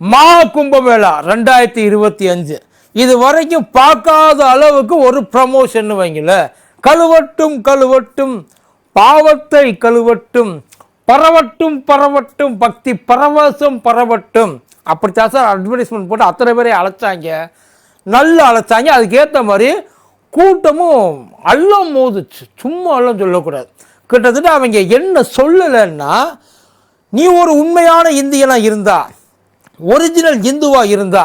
மா கும்பமேளா ரெண்டாயிரத்தி இருபத்தி அஞ்சு. இது வரைக்கும் பார்க்காத அளவுக்கு ஒரு ப்ரமோஷன் வைங்கள. கழுவட்டும் கழுவட்டும் பாவத்தை கழுவட்டும் பரவட்டும் பரவட்டும் பக்தி பரவசம் பரவட்டும். அப்படித்தான் சார் அட்வர்டைஸ்மெண்ட் போட்டு அத்தனை பேரை அழைச்சாங்க. நல்லா அழைச்சாங்க. அதுக்கேற்ற மாதிரி கூட்டமும் அள்ளம் மோதுச்சு. சும்மா அள்ளம் சொல்லக்கூடாது. கிட்டத்தட்ட அவங்க என்ன சொல்லலைன்னா நீ ஒரு உண்மையான இந்தியனாக இருந்தா ஒரிஜினல் இந்துவா இருந்தா.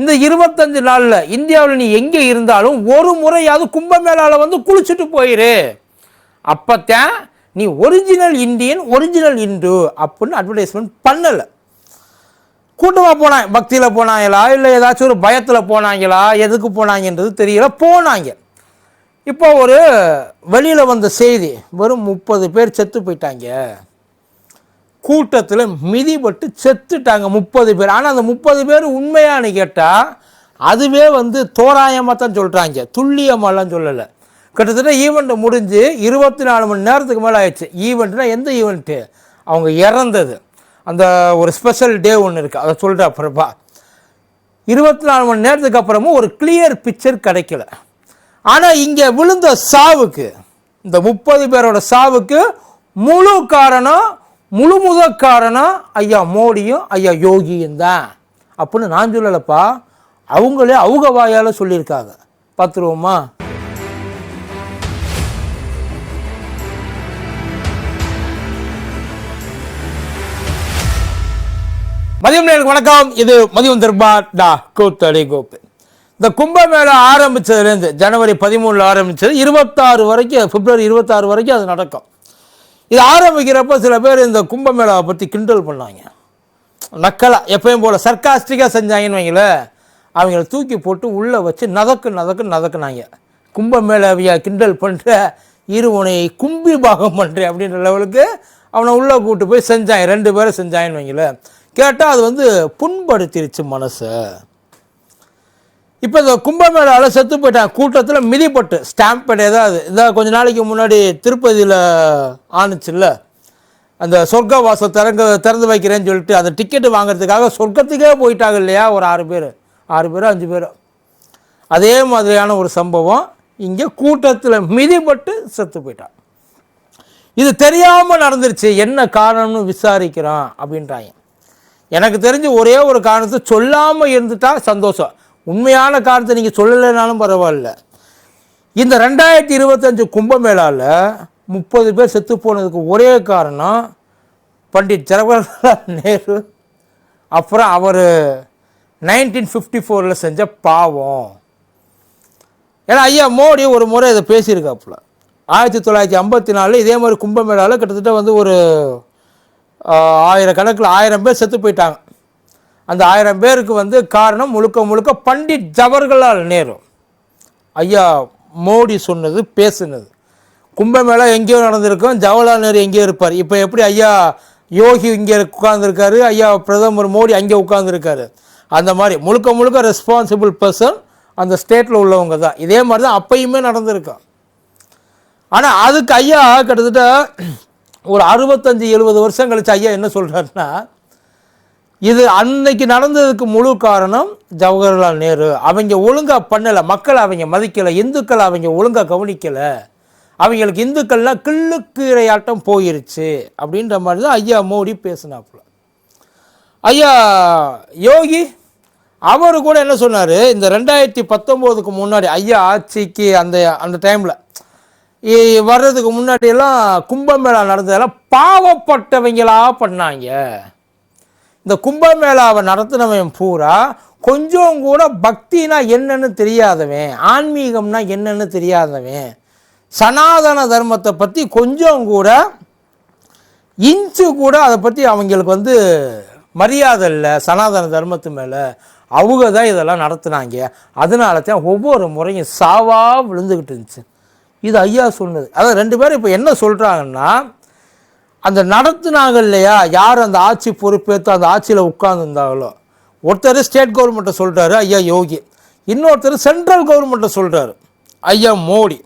இந்த இருபத்தஞ்சு நாளில் இந்தியாவில் நீ எங்கே இருந்தாலும் ஒரு முறையாவது கும்பமேளாவில் வந்து குளிச்சுட்டு போயிரு. அப்போத்தான் நீ ஒரிஜினல் இந்தியன் ஒரிஜினல் இந்து அப்படின்னு அட்வர்டைஸ்மெண்ட் பண்ணலை. கூட்டமாக போனாங்க பக்தியில் போனாங்களா இல்லை ஏதாச்சும் ஒரு பயத்தில் போனாங்களா எதுக்கு போனாங்கன்றது தெரியல போனாங்க. இப்போ ஒரு வெளியில் வந்த செய்தி வெறும் முப்பது பேர் செத்து போயிட்டாங்க. கூட்டத்தில் மிதிப்பட்டு செத்துட்டாங்க முப்பது பேர். ஆனால் அந்த முப்பது பேர் உண்மையானு கேட்டால் அதுவே வந்து தோராயமாக தான் சொல்கிறாங்க துல்லியமாலாம் சொல்லலை. கிட்டத்தட்ட ஈவெண்ட்டு முடிஞ்சு இருபத்தி நாலு மணி நேரத்துக்கு மேலே ஆயிடுச்சு. ஈவெண்ட்னா எந்த ஈவெண்ட்டு அவங்க இறந்தது. அந்த ஒரு ஸ்பெஷல் டே ஒன்று இருக்குது அதை சொல்கிறா பிரபா. இருபத்தி நாலு மணி நேரத்துக்கு அப்புறமும் ஒரு கிளியர் பிக்சர் கிடைக்கல. ஆனால் இங்கே விழுந்த சாவுக்கு இந்த முப்பது பேரோட சாவுக்கு முழு காரணம் முழு முத காரணம் ஐயா மோடியும் ஐயா யோகியும் தான். அப்படின்னு நான் சொல்லலப்பா. அவங்களே அவங்க வாயால் சொல்லியிருக்காங்க. பார்த்துருவோமா? மதியம் நேருக்கு வணக்கம். இது மதியம் தர்பார் டா கூத்தடி கோப்பு இந்த கும்பமேளா ஆரம்பிச்சதுலேருந்து ஜனவரி பதிமூணில் ஆரம்பித்தது இருபத்தாறு வரைக்கும் பிப்ரவரி இருபத்தாறு வரைக்கும் அது நடக்கும். இது ஆரம்பிக்கிறப்ப சில பேர் இந்த கும்பமேளாவை பற்றி கிண்டல் பண்ணாங்க. நக்கலா எப்பயும் போல் சர்க்காஸ்டிக்காக செஞ்சாங்கன்னு வைங்களேன் அவங்கள தூக்கி போட்டு உள்ளே வச்சு நதக்கு நதக்கு நதக்குனாங்க. கும்பமேளாவியா கிண்டல் பண்ணுற இருவனை கும்பி பாகம் பண்ணுறேன் அப்படின்ற லெவலுக்கு அவனை உள்ளே கூப்பிட்டு போய் செஞ்சாங்க. ரெண்டு பேரும் செஞ்சாங்கன்னு வைங்களேன் கேட்டால் அது வந்து புண்படுத்திருச்சு மனசை. இப்போ இந்த கும்பமேளாவில் செத்து போயிட்டான் கூட்டத்தில் மிதிப்பட்டு ஸ்டாம்ப் பேட் ஏதாவது இந்த கொஞ்ச நாளைக்கு முன்னாடி திருப்பதியில் ஆணுச்சுல்ல? அந்த சொர்க்க வாசல் திறங்க திறந்து வைக்கிறேன்னு சொல்லிட்டு அந்த டிக்கெட்டு வாங்குறதுக்காக சொர்க்கத்துக்கே போயிட்டாங்க இல்லையா ஒரு ஆறு பேர். ஆறு பேர் அஞ்சு பேர். அதே மாதிரியான ஒரு சம்பவம் இங்கே கூட்டத்தில் மிதிப்பட்டு செத்து போயிட்டான் இது தெரியாமல் நடந்துருச்சு என்ன காரணம்னு விசாரிக்கிறான் அப்படின்றாங்க. எனக்கு தெரிஞ்சு ஒரே ஒரு காரணத்தை சொல்லாமல் இருந்துட்டா சந்தோஷம். உண்மையான காரணத்தை நீங்கள் சொல்லலைனாலும் பரவாயில்ல. இந்த ரெண்டாயிரத்தி இருபத்தஞ்சு கும்பமேளாவில் முப்பது பேர் செத்து போனதுக்கு ஒரே காரணம் பண்டிட் ஜவஹர்லால் நேரு. அப்புறம் அவர் நைன்டீன் ஃபிஃப்டி ஃபோரில் செஞ்ச பாவம். ஏன்னா ஐயா மோடி ஒரு முறை இதை பேசியிருக்காப்புல. ஆயிரத்தி தொள்ளாயிரத்தி ஐம்பத்தி நாலில் இதே மாதிரி கும்பமேளாவில் கிட்டத்தட்ட வந்து ஒரு ஆயிரக்கணக்கில் ஆயிரம் பேர் செத்து போயிட்டாங்க. அந்த ஆயிரம் பேருக்கு வந்து காரணம் முழுக்க முழுக்க பண்டிட் ஜவஹர்லால் நேரு. ஐயா மோடி சொன்னது பேசுனது. கும்பமேளா எங்கேயோ நடந்திருக்கும் ஜவஹர்லால் நேரு எங்கேயோ இருப்பார். இப்போ எப்படி ஐயா யோகி இங்கே உட்கார்ந்துருக்காரு ஐயா பிரதமர் மோடி அங்கே உட்கார்ந்துருக்காரு? அந்த மாதிரி முழுக்க முழுக்க ரெஸ்பான்சிபிள் பர்சன் அந்த ஸ்டேட்டில் உள்ளவங்க தான். இதே மாதிரி தான் அப்பயுமே நடந்திருக்கும். ஆனால் அதுக்கு ஐயா கிட்டத்தட்ட ஒரு அறுபத்தஞ்சு எழுபது வருஷம் கழிச்சு ஐயா என்ன சொல்கிறாருன்னா இது அன்னைக்கு நடந்ததுக்கு முழு காரணம் ஜவஹர்லால் நேரு. அவங்க ஒழுங்காக பண்ணலை மக்களை அவங்க மதிக்கலை இந்துக்களை அவங்க ஒழுங்காக கவனிக்கலை. அவங்களுக்கு இந்துக்கள்லாம் கிள்ளுக்கீரையாட்டம் போயிருச்சு அப்படின்ற மாதிரி தான் ஐயா மோடி பேசினாப்புல. ஐயா யோகி அவர் கூட என்ன சொன்னார்? இந்த ரெண்டாயிரத்தி பத்தொம்போதுக்கு முன்னாடி ஐயா ஆட்சிக்கு அந்த அந்த டைமில் வர்றதுக்கு முன்னாடியெல்லாம் கும்பமேளா நடந்ததெல்லாம் பாவப்பட்டவங்களா பண்ணாங்க. இந்த கும்பமேளாவை நடத்தினவன் பூரா கொஞ்சம் கூட பக்தினா என்னன்னு தெரியாதவன் ஆன்மீகம்னா என்னன்னு தெரியாதவன். சனாதன தர்மத்தை பற்றி கொஞ்சம் கூட இன்ச்சு கூட அதை பற்றி அவங்களுக்கு வந்து மரியாதை இல்லை சனாதன தர்மத்து மேலே அவங்க தான் இதெல்லாம் நடத்துனாங்க. அதனால தான் ஒவ்வொரு முறையும் சாவாக விழுந்துக்கிட்டு இருந்துச்சு. இது ஐயா சொன்னது. அதான் ரெண்டு பேரும் இப்போ என்ன சொல்கிறாங்கன்னா அந்த நடத்துனாங்க இல்லையா யார் அந்த ஆட்சி பொறுப்பேற்று அந்த ஆட்சியில் உட்கார்ந்துருந்தாங்களோ? ஒருத்தர் ஸ்டேட் கவர்மெண்ட்டை சொல்கிறாரு ஐயா யோகி. இன்னொருத்தர் சென்ட்ரல் கவர்மெண்ட்டை சொல்கிறாரு ஐயா மோடி.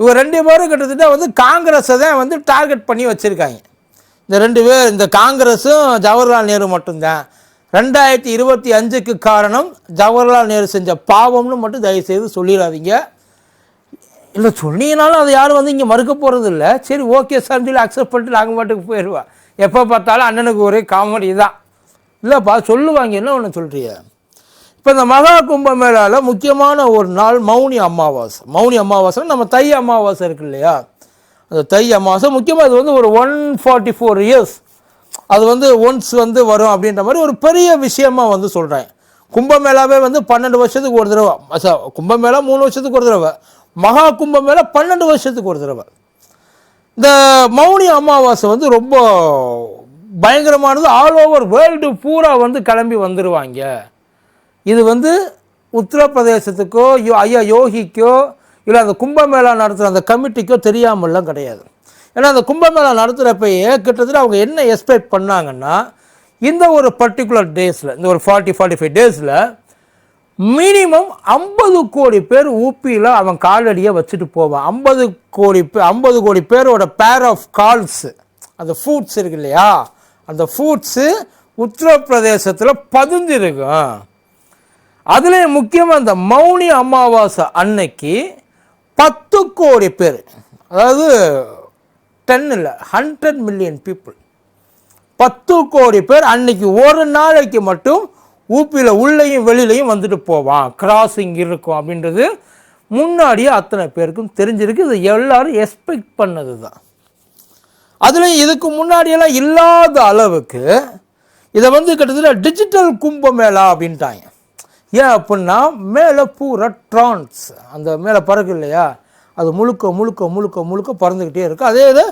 இவங்க ரெண்டு பேரும் கிட்டத்தட்ட வந்து காங்கிரஸை தான் வந்து டார்கெட் பண்ணி வச்சுருக்காங்க. இந்த ரெண்டு பேர் இந்த காங்கிரஸும் ஜவஹர்லால் நேரு மட்டும்தான். ரெண்டாயிரத்தி இருபத்தி அஞ்சுக்கு காரணம் ஜவஹர்லால் நேரு செஞ்ச பாவம்னு மட்டும் தயவுசெய்து சொல்லிடாதீங்க. இல்லை சொன்னீங்கனாலும் அதை யாரும் வந்து இங்கே மறுக்க போகிறது இல்லை சரி ஓகே சார் சொல்லி அக்செப்ட் பண்ணிட்டு நாங்கள் பாட்டுக்கு போயிடுவா எப்போ பார்த்தாலும் அண்ணனுக்கு ஒரே காமெடி தான். இல்லைப்பா சொல்லுவாங்க என்ன ஒன்று சொல்கிறிய இப்போ இந்த மகா கும்பமேளால முக்கியமான ஒரு நாள் மௌனி அமாவாசை. மௌனி அமாவாசை நம்ம தை அமாவாசை இருக்கு இல்லையா? அந்த தை அமாவாசை முக்கியமாக அது வந்து ஒரு ஒன் ஃபார்ட்டி ஃபோர் இயர்ஸ் அது வந்து ஒன்ஸ் வந்து வரும் அப்படின்ற மாதிரி ஒரு பெரிய விஷயமா வந்து சொல்கிறேன் கும்பமேளாவே வந்து பன்னெண்டு வருஷத்துக்கு ஒரு தடவை. கும்பமேளா மூணு வருஷத்துக்கு ஒரு தடவை. மகா கும்பமேளா பன்னெண்டு வருஷத்துக்கு ஒரு தடவை. இந்த மௌனி அமாவாசை வந்து ரொம்ப பயங்கரமானது. ஆல் ஓவர் வேர்ல்டு பூரா வந்து கிளம்பி வந்துடுவாங்க இது வந்து உத்தரப்பிரதேசத்துக்கோ யோ ஐயா யோகிக்கோ இல்லை அந்த கும்பமேளா நடத்துகிற அந்த கமிட்டிக்கோ தெரியாமல்லாம் கிடையாது. ஏன்னா அந்த கும்பமேளா நடத்துகிறப்பயே கிட்டத்தட்ட அவங்க என்ன எக்ஸ்பெக்ட் பண்ணாங்கன்னா இந்த ஒரு பர்டிகுலர் டேஸில் இந்த ஒரு ஃபார்ட்டி ஃபார்ட்டி ஃபைவ் டேஸில் மினிமம் ஐம்பது கோடி பேர் ஊப்பியில் அவன் காலடியை வச்சுட்டு போவான். ஐம்பது கோடி பேர் ஐம்பது கோடி பேரோட பேர் ஆஃப் கால்ஸு அந்த ஃபுட்ஸ் இருக்கு இல்லையா? அந்த ஃபுட்ஸு உத்தரப்பிரதேசத்தில் பதிஞ்சிருக்கும் அதுலேயும் முக்கியமாக இந்த மௌனி அமாவாசை அன்னைக்கு பத்து கோடி பேர் அதாவது டென் இல்லை ஹண்ட்ரட் மில்லியன் பீப்புள் பத்து கோடி பேர் அன்னைக்கு ஒரு நாளைக்கு மட்டும் ஊப்பியில் உள்ளேயும் வெளியிலையும் வந்துட்டு போவான் கிராசிங் இருக்கும் அப்படின்றது முன்னாடியே அத்தனை பேருக்கும் தெரிஞ்சிருக்கு. இது எல்லாரும் எக்ஸ்பெக்ட் பண்ணது தான் அதுலேயும் இதுக்கு முன்னாடியெல்லாம் இல்லாத அளவுக்கு இதை வந்து கிட்டத்தட்ட டிஜிட்டல் கும்பமேளா அப்படின்ட்டாங்க. ஏன் அப்படின்னா மேலே பூரா ட்ரான்ஸ் அந்த மேலே பறக்கு இல்லையா? அது முழுக்க முழுக்க முழுக்க முழுக்க பறந்துக்கிட்டே இருக்கும் அதே இது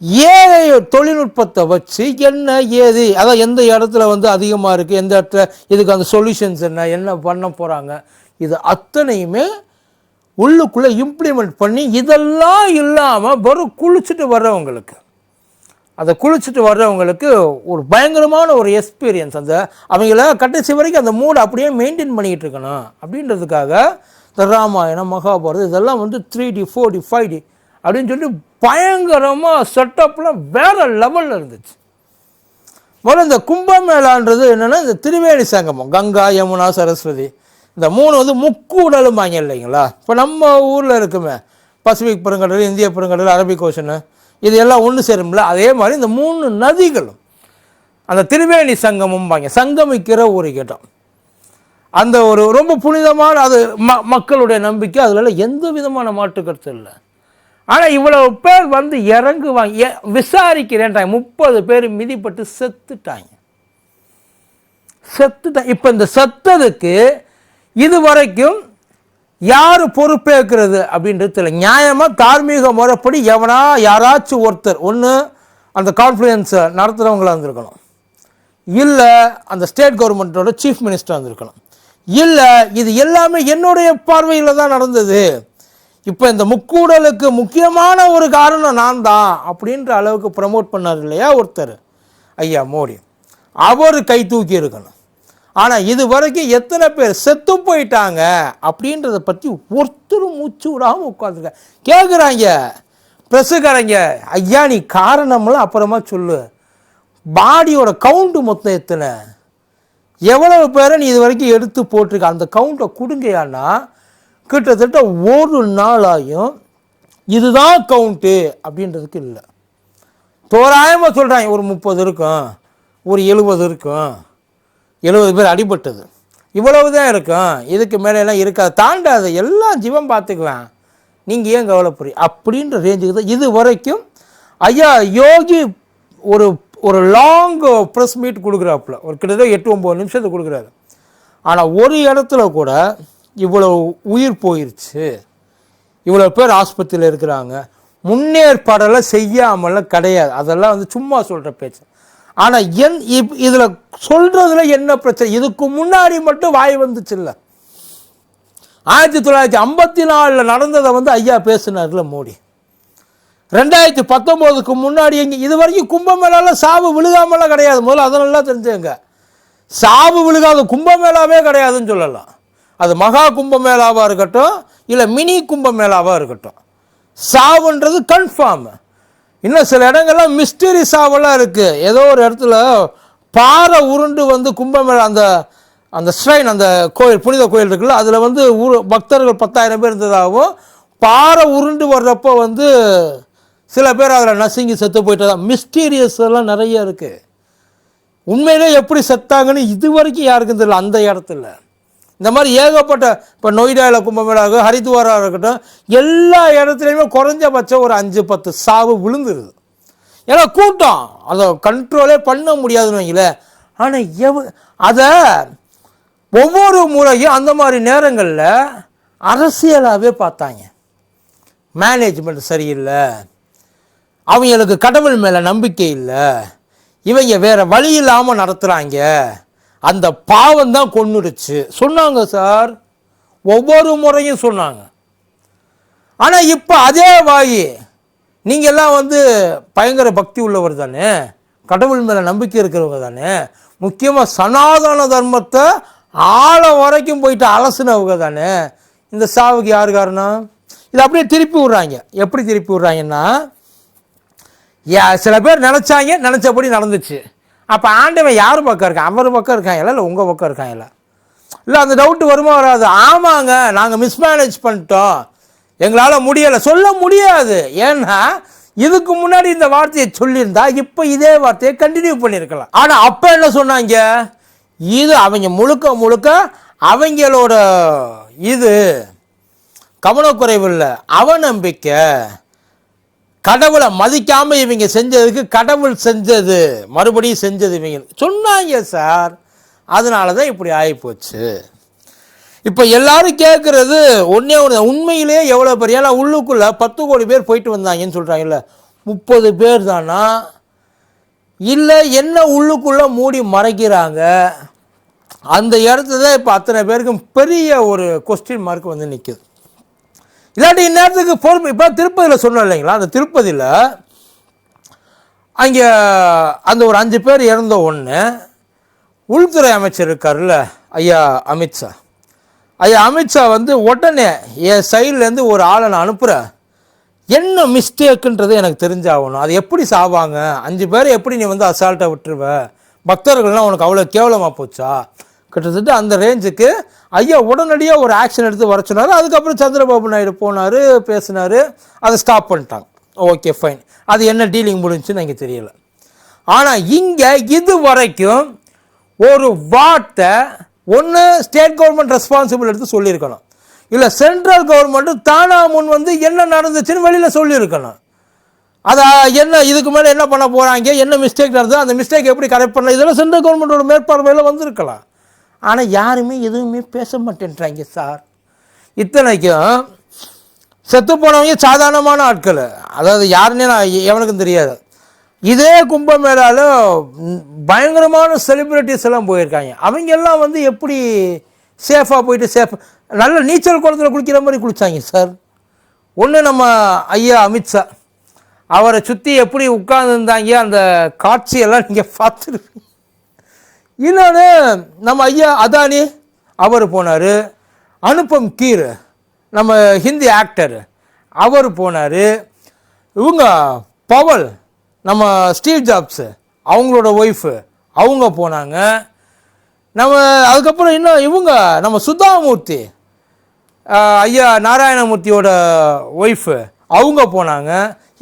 ஏஐ தொழில்நுட்பத்தை வச்சு என்ன ஏது? அதான் எந்த இடத்துல வந்து அதிகமாக இருக்குது எந்த இடத்துல இதுக்கு அந்த சொல்யூஷன்ஸ் என்ன? என்ன பண்ண போகிறாங்க இது அத்தனையுமே உள்ளுக்குள்ளே இம்ப்ளிமெண்ட் பண்ணி இதெல்லாம் இல்லாமல் வெறும் குளிச்சுட்டு வர்றவங்களுக்கு அதை குளிச்சுட்டு வர்றவங்களுக்கு ஒரு பயங்கரமான ஒரு எக்ஸ்பீரியன்ஸ் அந்த அவங்கள கடைசி வரைக்கும் அந்த மூடை அப்படியே மெயின்டைன் பண்ணிக்கிட்டு இருக்கணும். அப்படின்றதுக்காக இந்த ராமாயணம் மகாபாரதம் இதெல்லாம் வந்து three D four D five D அப்படின்னு சொல்லி பயங்கரமாக செட்டப்லாம் வேற லெவலில் இருந்துச்சு. முதல்ல இந்த கும்பமேளான்றது என்னென்னா இந்த திருவேணி சங்கமம் கங்கா யமுனா சரஸ்வதி இந்த மூணு வந்து முக்கூடலுமாங்க இல்லைங்களா? இப்போ நம்ம ஊரில் இருக்குமே பசிபிக் பெருங்கடல் இந்திய பெருங்கடல் அரபிக் ஓஷனு இது எல்லாம் ஒன்று சேரும்ல அதே மாதிரி இந்த மூணு நதிகளும் அந்த திருவேணி சங்கமம்பாங்க சங்கமிக்கிற ஒரு இடம். அந்த ஒரு ரொம்ப புனிதமான அது ம மக்களுடைய நம்பிக்கை அதில் எந்த விதமான மாற்றுக்கருத்து இல்லை. ஆனால் இவ்வளவு பேர் வந்து இறங்குவாங்க. ஏ- முப்பது பேர் மிதிப்பட்டு செத்துட்டாங்க. செத்துட்டாங்க இப்போ இந்த செத்ததுக்கு இது வரைக்கும் யார் பொறுப்பேற்கிறது அப்படின்றது தெரியல. நியாயமாக தார்மீக முறைப்படி எவனா யாராச்சும் ஒருத்தர் ஒன்று அந்த கான்ஃபரன்ஸை நடத்துகிறவங்களாக இருந்திருக்கணும். இல்லை அந்த ஸ்டேட் கவர்மெண்ட்டோட சீஃப் மினிஸ்டர் வந்திருக்கணும் இல்லை இது எல்லாமே என்னுடைய பார்வையில் தான் நடந்தது. இப்போ இந்த முக்கூடலுக்கு முக்கியமான ஒரு காரணம் நான் தான் அப்படின்ற அளவுக்கு ப்ரமோட் பண்ணார் இல்லையா ஒருத்தர். ஐயா மோடி. அவர் கை தூக்கி இருக்கணும் ஆனால் இது வரைக்கும் எத்தனை பேர் செத்து போயிட்டாங்க அப்படின்றத பற்றி ஒருத்தர் மூச்சு விடாமல் உட்காந்துருக்க கேட்குறாங்க ப்ரெஸ்ஸுக்காரங்க ஐயா நீ காரணம்லாம் அப்புறமா சொல்லு. பாடியோட கவுண்ட்டு மொத்தம் எத்தனை? எவ்வளவு பேரை நீ இது வரைக்கும் எடுத்து போட்டிருக்க? அந்த கவுண்ட்டை கொடுங்கயான்னா கிட்டத்தட்ட ஒரு நாளாயும் இதுதான் கவுண்ட்டு அப்படின்றதுக்கு இல்லை. தோராயமாக சொல்கிறாங்க ஒரு முப்பது இருக்கும் ஒரு எழுபது இருக்கும் எழுபது பேர் அடிபட்டது. இவ்வளவு தான் இருக்கும் இதுக்கு மேலெல்லாம் இருக்காது. தாண்டாது எல்லாம் ஜீவன் பார்த்துக்குவேன் நீங்கள் ஏன் கவலைப்படுறீங்க அப்படின்ற ரேஞ்சுக்கு தான் இது வரைக்கும் ஐயா யோகி ஒரு ஒரு லாங் ப்ரெஸ் மீட் கொடுக்குறாப்புல. ஒரு கிட்டத்தட்ட எட்டு ஒம்பது நிமிஷத்துக்கு கொடுக்குறாரு. ஆனால் ஒரு இடத்துல கூட இவ்வளோ உயிர் போயிடுச்சு இவ்வளோ பேர் ஆஸ்பத்திரியில் இருக்கிறாங்க. முன்னேற்பாடெல்லாம் செய்யாமலாம் கிடையாது. அதெல்லாம் வந்து சும்மா சொல்கிற பேச்சு. ஆனால் என் இப் இதில் சொல்கிறதுல என்ன பிரச்சனை? இதுக்கு முன்னாடி மட்டும் வாய் வந்துச்சு இல்லை ஆயிரத்தி தொள்ளாயிரத்தி ஐம்பத்தி நாலில் நடந்ததை வந்து ஐயா பேசினார்ல மோடி. ரெண்டாயிரத்தி பத்தொம்போதுக்கு முன்னாடி எங்கே இது வரைக்கும் கும்பமேளாவில் சாவு விழுகாமலாம் கிடையாது. முதல்ல அதெல்லாம் தெரிஞ்சுங்க. சாவு விழுகாத கும்பமேளாவே கிடையாதுன்னு சொல்லலாம். அது மகா கும்பமேளாவாக இருக்கட்டும் இல்லை மினி கும்பமேளாவாக இருக்கட்டும். சாவுன்றது கன்ஃபார்ம் இன்னும் சில இடங்கள்லாம் மிஸ்டரி சாவெல்லாம் இருக்குது ஏதோ ஒரு இடத்துல பாறை உருண்டு வந்து கும்பமேளா அந்த அந்த ஸ்ட்ரைன் அந்த கோயில் புனித கோயில் இருக்குல்ல அதில் வந்து ஊர் பக்தர்கள் பத்தாயிரம் பேர் இருந்ததாகவும் பாறை உருண்டு வர்றப்போ வந்து சில பேர் அதில் நசுங்கி செத்து போயிட்டதா. மிஸ்டீரியஸ் எல்லாம் நிறைய இருக்குது உண்மையிலே எப்படி செத்தாங்கன்னு இது வரைக்கும் யாருக்கும் தெரியல அந்த இடத்துல. இந்த மாதிரி ஏகப்பட்ட இப்போ நொய்டாவில் கும்பமேளாக ஹரித்வாராக இருக்கட்டும் எல்லா இடத்துலையுமே குறைஞ்சபட்சம் ஒரு அஞ்சு பத்து சாவு விழுந்துருது. ஏன்னா கூட்டம். அதை கண்ட்ரோலே பண்ண முடியாதுன்னு வைங்களேன் ஆனால் எவ அதை ஒவ்வொரு முறையும் அந்த மாதிரி நேரங்களில் அரசியலாகவே பார்த்தாங்க. மேனேஜ்மெண்ட் சரியில்லை. அவங்களுக்கு கடவுள் மேலே நம்பிக்கை இல்லை. இவங்க வேறு வழி இல்லாமல் நடத்துகிறாங்க அந்த பாவம் தான் கொன்னுடுச்சு. சொன்னாங்க சார். ஒவ்வொரு முறையும் சொன்னாங்க. ஆனால் இப்போ அதே வாயி நீங்கள்லாம் வந்து பயங்கர பக்தி உள்ளவர் தானே? கடவுள் மேலே நம்பிக்கை இருக்கிறவங்க தானே? முக்கியமாக சனாதன தர்மத்தை ஆழம் வரைக்கும் போயிட்டு அலசுனவங்க தானே? இந்த சாவுக்கு யார் காரணம்? இதை அப்படியே திருப்பி விட்றாங்க. எப்படி திருப்பி விட்றாங்கன்னா சில பேர் நினச்சாங்க நினச்சபடி நடந்துச்சு. அப்போ ஆண்டவன் யார் பக்கம் இருக்கான் அவர் பக்கம் இருக்கான் இல்லை உங்கள் பக்கம் இருக்காங்கல்ல இல்லை அந்த டவுட்டு வருமா வராது? ஆமாங்க நாங்கள் மிஸ்மேனேஜ் பண்ணிட்டோம். எங்களால் முடியலை. சொல்ல முடியாது. ஏன்னா இதுக்கு முன்னாடி இந்த வார்த்தையை சொல்லியிருந்தா இப்போ இதே வார்த்தையை கண்டினியூ பண்ணியிருக்கலாம். ஆனால் அப்போ என்ன சொன்னாங்க? இது அவங்க முழுக்க முழுக்க அவங்களோட இது கவனக்குறைவு இல்லை அவநம்பிக்கை. கடவுளை மதிக்காம இவங்க செஞ்சதுக்கு கடவுள் செஞ்சது மறுபடியும் செஞ்சது இவங்க. சொன்னாங்க சார் அதனால தான் இப்படி ஆகிப்போச்சு இப்போ எல்லாரும் கேட்குறது ஒன்றே ஒன்று உண்மையிலேயே எவ்வளோ பேர் ஏன்னா உள்ளுக்குள்ளே பத்து கோடி பேர் போயிட்டு வந்தாங்கன்னு சொல்கிறாங்கல்ல முப்பது பேர் தானா? இல்லை என்ன உள்ளுக்குள்ளே மூடி மறைக்கிறாங்க? அந்த இடத்துல தான் இப்போ அத்தனை பேருக்கும் பெரிய ஒரு கொஸ்டின் மார்க் வந்து நிற்குது இல்லாட்டி இந்நேரத்துக்கு பொறுப்பு இப்போ திருப்பதியில் சொன்னோம் இல்லைங்களா? அந்த திருப்பதியில் அங்கே அந்த ஒரு அஞ்சு பேர் இறந்த ஒன்று உள்துறை அமைச்சர் இருக்கார்ல ஐயா அமித்ஷா ஐயா அமித்ஷா வந்து உடனே என் சைட்லேருந்து ஒரு ஆளை நான் அனுப்புகிறேன் என்ன மிஸ்டேக்குன்றது எனக்கு தெரிஞ்சாகணும். அது எப்படி சாவாங்க? அஞ்சு பேர் எப்படி நீ வந்து அசால்ட்டாக விட்டுருவ? பக்தர்கள்லாம் உனக்கு அவ்வளோ கேவலமாக போச்சா? கிட்டத்தட்ட அந்த ரேஞ்சுக்கு ஐயா உடனடியாக ஒரு ஆக்ஷன் எடுத்து வர சொன்னார். அதுக்கப்புறம் சந்திரபாபு நாயுடு போனார் பேசினார். அதை ஸ்டாப் பண்ணிட்டாங்க. ஓகே ஃபைன் அது என்ன டீலிங் முடிஞ்சுன்னு எனக்கு தெரியல. ஆனால் இங்கே இது வரைக்கும் ஒரு வார்த்தை ஒன்று ஸ்டேட் கவர்மெண்ட் ரெஸ்பான்சிபிள் எடுத்து சொல்லியிருக்கணும். இல்லை சென்ட்ரல் கவர்மெண்ட்டு தானா முன் வந்து என்ன நடந்துச்சுன்னு வெளியில் சொல்லியிருக்கணும். அதை என்ன இதுக்கு மேலே என்ன பண்ண போகிறாங்க என்ன மிஸ்டேக் நடந்தது அந்த மிஸ்டேக் எப்படி கரெக்ட் பண்ண இதெல்லாம் சென்ட்ரல் கவர்மெண்ட்டோட மேற்பார்வையில் வந்திருக்கலாம். ஆனால் யாருமே எதுவுமே பேச மாட்டேன்றாங்க சார். இத்தனைக்கும் செத்து போனவங்க சாதாரணமான ஆட்கள். அதாவது யாருன்னே நான் எவனுக்கும் தெரியாது. இதே கும்பமேளால பயங்கரமான செலிப்ரிட்டிஸ் எல்லாம் போயிருக்காங்க. அவங்க எல்லாம் வந்து எப்படி சேஃபாக போயிட்டு சேஃப் நல்ல நீச்சல் குளத்தில் குளிக்கிற மாதிரி குளிச்சாங்க சார். ஒன்று நம்ம ஐயா அமித்ஷா அவரை சுற்றி எப்படி உட்கார்ந்துருந்தாங்க அந்த காட்சியெல்லாம் நீங்கள் பார்த்துருப்பீங்க. இன்னொன்று நம்ம ஐயா அதானி அவர் போனார். அனுபம் கீர் நம்ம ஹிந்தி ஆக்டர் அவர் போனார். இவங்க பவல் நம்ம ஸ்டீவ் ஜாப்ஸு அவங்களோட ஒய்ஃபு அவங்க போனாங்க. நம்ம அதுக்கப்புறம் இன்னும் இவங்க நம்ம சுதாமூர்த்தி ஐயா நாராயணமூர்த்தியோட ஒய்ஃபு அவங்க போனாங்க.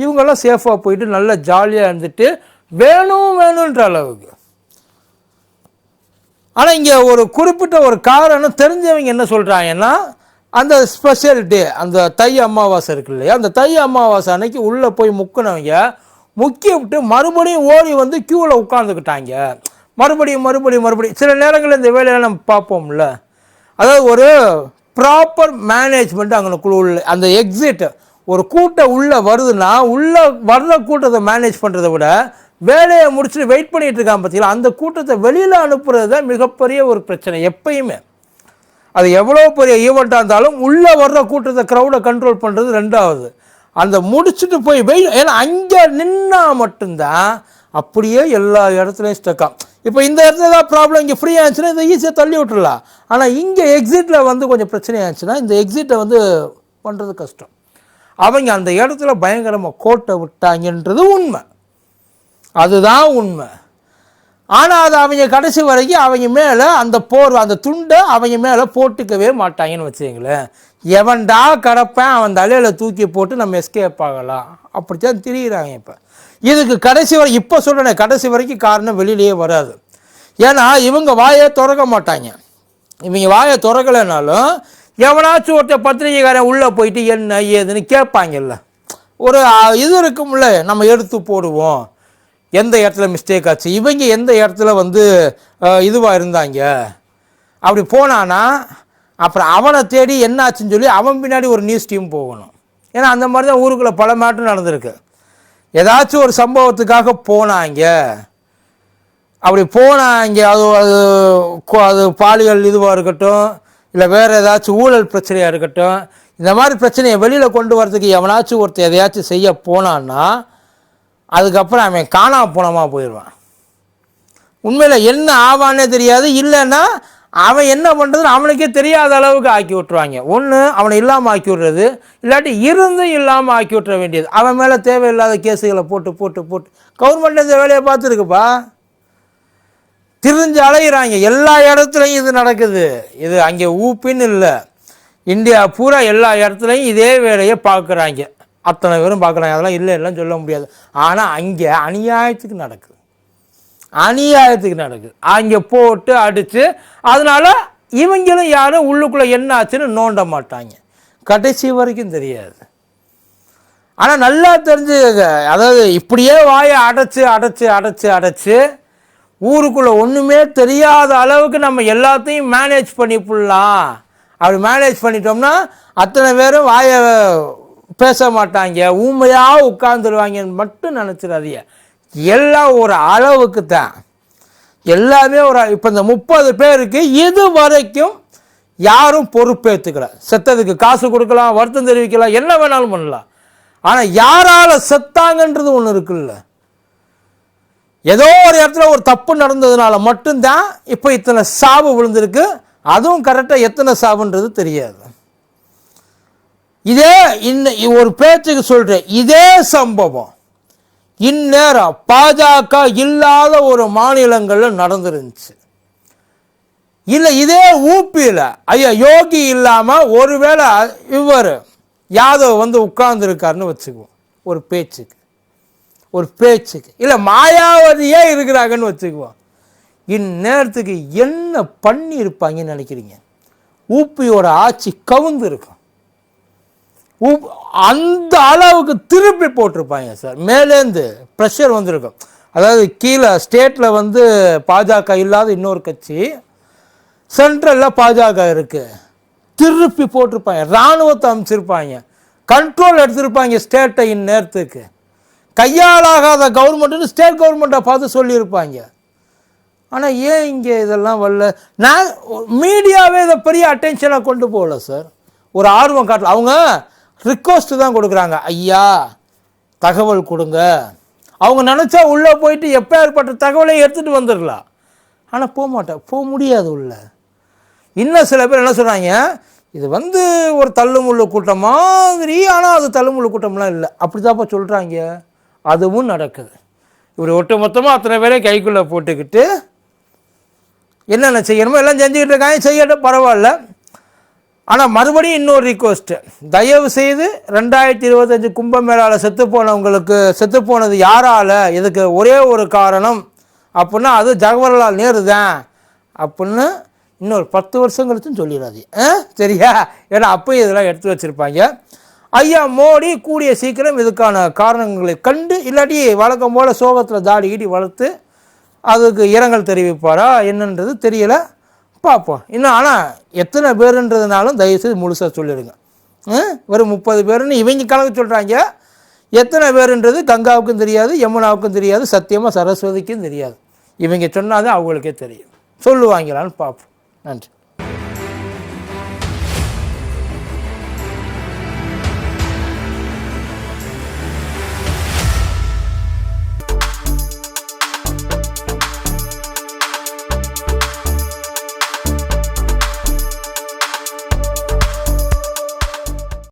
இவங்கெல்லாம் சேஃபாக போயிட்டு நல்லா ஜாலியாக இருந்துட்டு வேணும் வேணுன்ற அளவுக்கு. ஆனால் இங்கே ஒரு குறிப்பிட்ட ஒரு காரணம் தெரிஞ்சவங்க என்ன சொல்கிறாங்கன்னா அந்த ஸ்பெஷல் டே அந்த தை அமாவாசை இருக்கு இல்லையா? அந்த தை அமாவாசை அன்னைக்கு உள்ளே போய் முக்கினவங்க முக்கிய விட்டு மறுபடியும் ஓடி வந்து க்யூவில் உட்காந்துக்கிட்டாங்க மறுபடியும் மறுபடியும் மறுபடியும். சில நேரங்களில் இந்த வேலையெல்லாம் நம்ம பார்ப்போம்ல. அதாவது ஒரு ப்ராப்பர் மேனேஜ்மெண்ட் அங்கே குழு உள்ள அந்த எக்ஸிட் ஒரு கூட்டம் உள்ளே வருதுன்னா உள்ளே வர்ற கூட்டத்தை மேனேஜ் பண்ணுறதை விட வேலையை முடிச்சுட்டு வெயிட் பண்ணிகிட்டு இருக்கான் பார்த்தீங்களா அந்த கூட்டத்தை வெளியில் அனுப்புறது தான் மிகப்பெரிய ஒரு பிரச்சனை எப்பயுமே. அது எவ்வளோ பெரிய ஈவெண்ட்டாக இருந்தாலும் உள்ளே வர்ற கூட்டத்தை க்ரௌடை கண்ட்ரோல் பண்ணுறது ரெண்டாவது. அந்த முடிச்சுட்டு போய் வெயில் ஏன்னா அங்கே நின்னா மட்டும்தான் அப்படியே எல்லா இடத்துலையும் ஸ்டக்காம் இப்போ இந்த இடத்துல ஏதாவது ப்ராப்ளம் இங்கே ஃப்ரீ ஆச்சுன்னா இதை ஈஸியாக தள்ளி விட்டுடலாம். ஆனால் இங்கே எக்ஸிட்டில் வந்து கொஞ்சம் பிரச்சனை ஆச்சுன்னா இந்த எக்ஸிட்டை வந்து பண்ணுறது கஷ்டம். அவங்க அந்த இடத்துல பயங்கரமாக கோட்டை விட்டாங்கன்றது உண்மை. அதுதான் உண்மை. ஆனால் அது அவங்க கடைசி வரைக்கும் அவங்க மேலே அந்த போர் அந்த துண்டை அவங்க மேலே போட்டுக்கவே மாட்டாங்கன்னு வச்சுங்களேன் எவன்டா கிடப்பேன் அவன் தலையில் தூக்கி போட்டு நம்ம எஸ்கேப் ஆகலாம். அப்படித்தான் திரியிறாங்க இப்போ. இதுக்கு கடைசி வரை இப்போ சொல்கிறேன் கடைசி வரைக்கும் காரணம் வெளியிலேயே வராது. ஏன்னா இவங்க வாயை திறக்க மாட்டாங்க. இவங்க வாயை திறக்கலைனாலும் எவனாச்சும் ஒருத்தர் பத்திரிகைக்காரன் உள்ளே போயிட்டு என்ன ஏதுன்னு கேட்பாங்கல்ல. ஒரு இது இருக்கும்ல நம்ம எடுத்து போடுவோம். எந்த இடத்துல மிஸ்டேக் ஆச்சு? இவங்க எந்த இடத்துல வந்து இதுவாக இருந்தாங்க? அப்படி போனானா அப்புறம் அவனை தேடி என்ன ஆச்சுன்னு சொல்லி அவன் பின்னாடி ஒரு நியூஸ் டீம் போகணும். ஏன்னா அந்த மாதிரி தான் ஊருக்குள்ளே பல மாற்றம் நடந்திருக்கு. ஏதாச்சும் ஒரு சம்பவத்துக்காக போனாங்க. அப்படி போனாங்க அது அது அது பாலியல் இதுவாக இருக்கட்டும் இல்லை வேறு ஏதாச்சும் ஊழல் பிரச்சனையாக இருக்கட்டும் இந்த மாதிரி பிரச்சனையை வெளியில் கொண்டு வரதுக்கு எவனாச்சும் ஒருத்தர் எதையாச்சும் செய்ய போனான்னா அதுக்கப்புறம் அவன் காணாம போனமா போயிடுவான். உண்மையில் என்ன ஆவானே தெரியாது. இல்லைன்னா அவன் என்ன பண்ணுறதுன்னு அவனுக்கே தெரியாத அளவுக்கு ஆக்கி விட்ருவாங்க ஒன்று அவனை இல்லாமல் ஆக்கி விட்றது. இல்லாட்டி இருந்தும் இல்லாமல் ஆக்கி விட்ற வேண்டியது. அவன் மேலே தேவையில்லாத கேஸுகளை போட்டு போட்டு போட்டு. கவர்மெண்ட் இந்த வேலையை பார்த்துருக்குப்பா. திரிஞ்சு அலைகிறாங்க எல்லா இடத்துலையும் இது நடக்குது. இது அங்கே ஊப்பின்னு இல்லை. இந்தியா பூரா எல்லா இடத்துலையும் இதே வேலையை பார்க்குறாங்க. அத்தனை பேரும் பார்க்குறாங்க அதெல்லாம் இல்லை இல்லைன்னு சொல்ல முடியாது. ஆனால் அங்கே அநியாயத்துக்கு நடக்குது. அநியாயத்துக்கு நடக்குது. அங்கே போட்டு அடித்து அதனால் இவங்களும் யாரும் உள்ளுக்குள்ளே என்ன ஆச்சுன்னு நோண்ட மாட்டாங்க. கடைசி வரைக்கும் தெரியாது. ஆனால் நல்லா தெரிஞ்சு அதாவது இப்படியே வாயை அடைச்சு அடைச்சு அடைச்சு அடைச்சு ஊருக்குள்ளே ஒன்றுமே தெரியாத அளவுக்கு நம்ம எல்லாத்தையும் மேனேஜ் பண்ணிப்புடலாம். அப்படி மேனேஜ் பண்ணிட்டோம்னா அத்தனை பேரும் வாயை பேச மாட்டாங்க ஊமையாக உட்காந்துருவாங்கன்னு மட்டும் நினச்சிடாதீங்க. எல்லாம் ஒரு அளவுக்கு தான். எல்லாமே ஒரு இப்போ இந்த முப்பது பேருக்கு இது வரைக்கும் யாரும் பொறுப்பேற்றுக்கல செத்ததுக்கு காசு கொடுக்கலாம் வருத்தம் தெரிவிக்கலாம் என்ன வேணாலும் பண்ணலாம். ஆனால் யாரால் செத்தாங்கன்றது ஒன்று இருக்குல்ல. ஏதோ ஒரு இடத்துல ஒரு தப்பு நடந்ததுனால மட்டும்தான் இப்போ இத்தனை சாவு விழுந்திருக்கு. அதுவும் கரெக்டாக எத்தனை சாவுன்றது தெரியாது. இதே இன்ன ஒரு பேச்சுக்கு சொல்கிறேன் இதே சம்பவம் இந்நேரம் பாஜக இல்லாத ஒரு மாநிலங்களில் நடந்துருந்துச்சு. இல்லை இதே ஊப்பியில் ஐயா யோகி இல்லாமல் ஒருவேளை இவர் யாதவ் வந்து உட்கார்ந்துருக்காருன்னு வச்சுக்குவோம். ஒரு பேச்சுக்கு. ஒரு பேச்சுக்கு. இல்லை மாயாவதியே இருக்கிறாங்கன்னு வச்சுக்குவோம். இந்நேரத்துக்கு என்ன பண்ணி இருப்பாங்கன்னு நினைக்கிறீங்க? ஊப்பியோட ஆட்சி கவுந்து இருக்கும் அந்த அளவுக்கு திருப்பி போட்டிருப்பாங்க சார். மேலேந்து ப்ரெஷர் வந்திருக்கும். அதாவது கீழே ஸ்டேட்டில் வந்து பாஜக இல்லாத இன்னொரு கட்சி சென்ட்ரலில் பாஜக இருக்குது திருப்பி போட்டிருப்பாங்க. இராணுவத்தை அமைச்சிருப்பாங்க கண்ட்ரோல் எடுத்திருப்பாங்க ஸ்டேட்டை இந்நேரத்துக்கு கையாளாகாத கவர்மெண்ட்டுன்னு ஸ்டேட் கவர்மெண்ட்டை பார்த்து சொல்லியிருப்பாங்க. ஆனால் ஏன் இங்கே இதெல்லாம் வரல? நான் மீடியாவே இதை பெரிய அட்டென்ஷனாக கொண்டு போகல சார். ஒரு ஆர்வம் காட்டல. அவங்க ரிக்வஸ்ட்டு தான் கொடுக்குறாங்க. ஐயா தகவல் கொடுங்க. அவங்க நினச்சா உள்ளே போயிட்டு எப்போ ஏற்பட்ட தகவலை எடுத்துகிட்டு வந்துடலாம். ஆனால் போக மாட்டேன் போக முடியாது உள்ள. இன்னும் சில பேர் என்ன சொல்கிறாங்க இது வந்து ஒரு தள்ளுமுள்ளு கூட்டம் மாதிரி ஆனால் அது தள்ளுமுள்ளு கூட்டம்லாம் இல்லை. அப்படி தான்ப்பா சொல்கிறாங்க அதுவும் நடக்குது. இவர் ஒட்டு மொத்தமாக அத்தனை பேரை கைக்குள்ளே போட்டுக்கிட்டு என்னென்ன செய்யணுமோ எல்லாம் செஞ்சுக்கிட்டு இருக்காங்க செய்யட்டும் பரவாயில்ல. ஆனால் மறுபடியும் இன்னொரு ரிக்வஸ்ட்டு தயவு செய்து ரெண்டாயிரத்தி இருபத்தஞ்சு கும்பமேளாவில் செத்து போனவங்களுக்கு செத்து போனது யாரால? இதுக்கு ஒரே ஒரு காரணம் அப்படின்னா அது ஜவஹர்லால் நேரு தான். அப்படின்னு இன்னொரு பத்து வருஷம் கழிச்சும் சொல்லிடாது ஆ? சரியா? ஏன்னா அப்பயும் இதெல்லாம் எடுத்து வச்சுருப்பாங்க. ஐயா மோடி கூடிய சீக்கிரம் இதுக்கான காரணங்களை கண்டு இல்லாட்டி வழக்கம் போல் சோகத்தில் தாடி ஈடி வளர்த்து அதுக்கு இரங்கல் தெரிவிப்பாரா? என்னன்றது தெரியலை. பார்ப்போம். இன்னும் ஆனால் எத்தனை பேருன்றதுனாலும் தயவுசெய்து முழுசாக சொல்லிடுங்க. ஒரு முப்பது பேருன்னு இவங்க கணக்கு சொல்கிறாங்க எத்தனை பேருன்றது கங்காவுக்கும் தெரியாது யமுனாவுக்கும் தெரியாது சத்தியமாக சரஸ்வதிக்கும் தெரியாது. இவங்க சொன்னாதான் அவங்களுக்கே தெரியும். சொல்லுவாங்களான்னு பார்ப்போம். நன்றி.